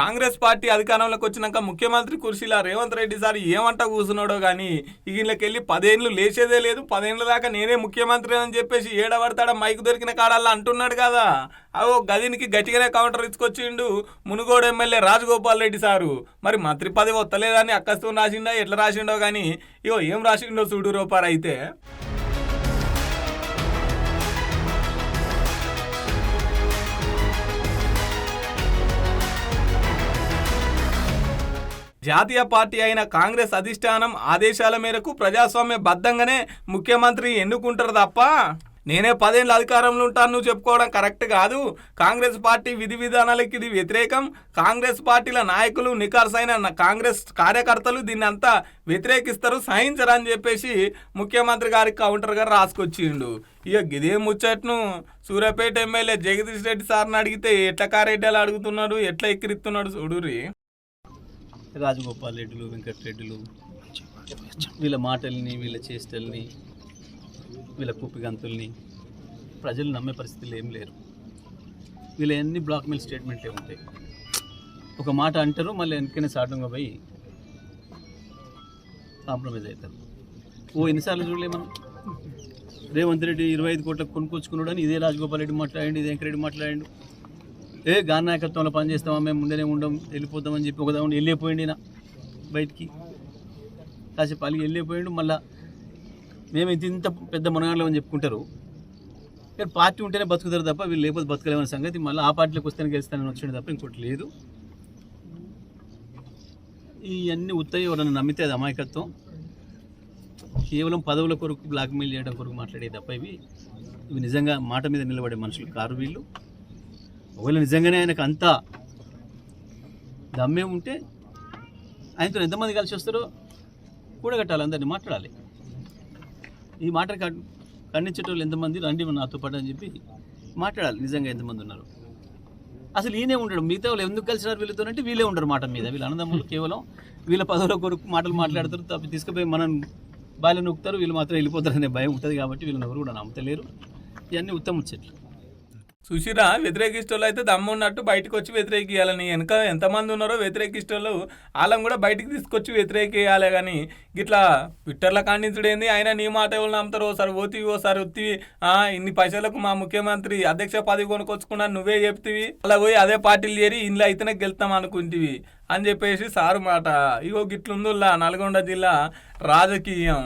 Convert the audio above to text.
Congress party అధికారంలోకి వచ్చినాక ముఖ్యమంత్రి కుర్చీలా రేవంత్ రెడ్డి సార్ ఏమంట కూర్చున్నాడో కానీ వీళ్ళకెళ్ళి పదేళ్ళు లేచేదే లేదు. పదేళ్ళ దాకా నేనే ముఖ్యమంత్రి అని చెప్పేసి ఏడబడతాడ? మైకు దొరికిన కాడల్లా అంటున్నాడు కదా. అవో గదినికి గట్టిగానే కౌంటర్ ఇచ్చుకొచ్చిండు మునుగోడు ఎమ్మెల్యే రాజగోపాల్ రెడ్డి సారు. మరి మంత్రి పదవి వస్తలేదని అక్కస్తం రాసిండా? ఎట్లా రాసిండో కానీ ఇగో ఏం రాసిండో చూడు రూపారు అయితే. జాతీయ పార్టీ అయిన కాంగ్రెస్ అధిష్టానం ఆదేశాల మేరకు ప్రజాస్వామ్య బద్ధంగానే ముఖ్యమంత్రి ఎన్నుకుంటారు తప్ప నేనే పదేళ్ళు అధికారంలో ఉంటాను నువ్వు చెప్పుకోవడం కరెక్ట్ కాదు. కాంగ్రెస్ పార్టీ విధి విధానాలకు ఇది వ్యతిరేకం. కాంగ్రెస్ పార్టీల నాయకులు నికార్సైన కాంగ్రెస్ కార్యకర్తలు దీన్ని అంతా వ్యతిరేకిస్తారు సహించరు అని చెప్పేసి ముఖ్యమంత్రి గారికి కౌంటర్ గారు రాసుకొచ్చిండు. ఇక ఇదే ముచ్చట్ను సూర్యాపేట ఎమ్మెల్యే జగదీష్ రెడ్డి సార్ని అడిగితే ఎట్లా కారెడ్డలు అడుగుతున్నాడు ఎట్లా ఎక్కిరిస్తున్నాడు చూడురి రాజగోపాల్ రెడ్డిలు వెంకటరెడ్డిలు వీళ్ళ మాటల్ని వీళ్ళ చేష్టల్ని వీళ్ళ కుప్పిగంతుల్ని ప్రజలు నమ్మే పరిస్థితులు ఏం లేరు. వీళ్ళ ఎన్ని బ్లాక్ మెయిల్ స్టేట్మెంట్లే ఉంటాయి. ఒక మాట అంటారు మళ్ళీ వెనకనే సాటంగా పోయి కాంప్రమైజ్ అవుతారు. ఓ ఎన్నిసార్లు చూడలే మనం? రేవంత్ రెడ్డి ఇరవై ఐదు కోట్లకు కొనుక్కొచ్చుకున్నాడు అని ఇదే రాజగోపాల్ రెడ్డి మాట్లాడండి ఇదే వెంకరెడ్డి మాట్లాడండి. ఏ గాన్ నాయకత్వంలో పనిచేస్తామా? మేము ముందరే ఉండం వెళ్ళిపోతామని చెప్పి ఒకదా ఉండి వెళ్ళిపోయింది నా బయటికి. కాసేపు అలిగి వెళ్ళిపోయిండు మళ్ళా మేము ఇంత ఇంత పెద్ద మునగాళ్ళం అని చెప్పుకుంటారు? కానీ పార్టీ ఉంటేనే బతుకుతారు తప్ప వీళ్ళు లేకపోతే బతకలేమనే సంగతి. మళ్ళీ ఆ పార్టీలోకి వస్తేనే గెలుస్తానని వచ్చిండు తప్ప ఇంకోటి లేదు. ఇవన్నీ ఉత్తయ్య ఎవరన్నా నమ్మితే అది అమాయకత్వం. కేవలం పదవుల కొరకు బ్లాక్మెయిల్ చేయడం కొరకు మాట్లాడే తప్ప ఇవి. ఇవి నిజంగా మాట మీద నిలబడే మనుషులు కారు వీళ్ళు. ఒకవేళ నిజంగానే ఆయనకు అంత దమ్మే ఉంటే ఆయనతో ఎంతమంది కలిసి వస్తారో కూడగట్టాలి అందరినీ మాట్లాడాలి. ఈ మాట ఖండించేటోళ్ళు ఎంతమంది రండి నాతో పాటు అని చెప్పి మాట్లాడాలి నిజంగా ఎంతమంది ఉన్నారు. అసలు ఈయనే ఉండడు మిగతా వాళ్ళు ఎందుకు కలిసినారు వీళ్ళతోనంటే వీళ్ళే ఉండరు మాట మీద. వీళ్ళ అన్నదమ్ములు కేవలం వీళ్ళ పదవుల కొరకు మాటలు మాట్లాడతారు తప్ప తీసుకుపోయి మనం బాల్యం నొక్కుతారు వీళ్ళు మాత్రం వెళ్ళిపోతారు అనే భయం ఉంటుంది కాబట్టి వీళ్ళని ఎవరు కూడా నమ్మతలేరు. ఇవన్నీ ఉత్తమ చెట్లు సుశీరా వ్యతిరేకిష్టోళ్ళు అయితే దమ్ము ఉన్నట్టు బయటకు వచ్చి వ్యతిరేకియాలని వెనక ఎంతమంది ఉన్నారో వ్యతిరేకిష్టోళ్ళు వాళ్ళని కూడా బయటికి తీసుకొచ్చి వ్యతిరేకేయాలి కానీ గిట్లా ట్విట్టర్లో ఖండించుడేంది? ఆయన నీ మాట ఎవరు నమ్ముతారు? ఓసారి ఓతివి ఓసారి ఒత్తివి ఇన్ని పైసలకు మా ముఖ్యమంత్రి అధ్యక్ష పదవి కొనుక్కొచ్చుకున్నా నువ్వే చెప్తివి. అలా పోయి అదే పార్టీలు చేరి ఇంట్లో అయితేనే గెలుతాం అనుకుంటివి అని చెప్పేసి సారు మాట. ఇగో గిట్లుందుల్లా నల్గొండ జిల్లా రాజకీయం.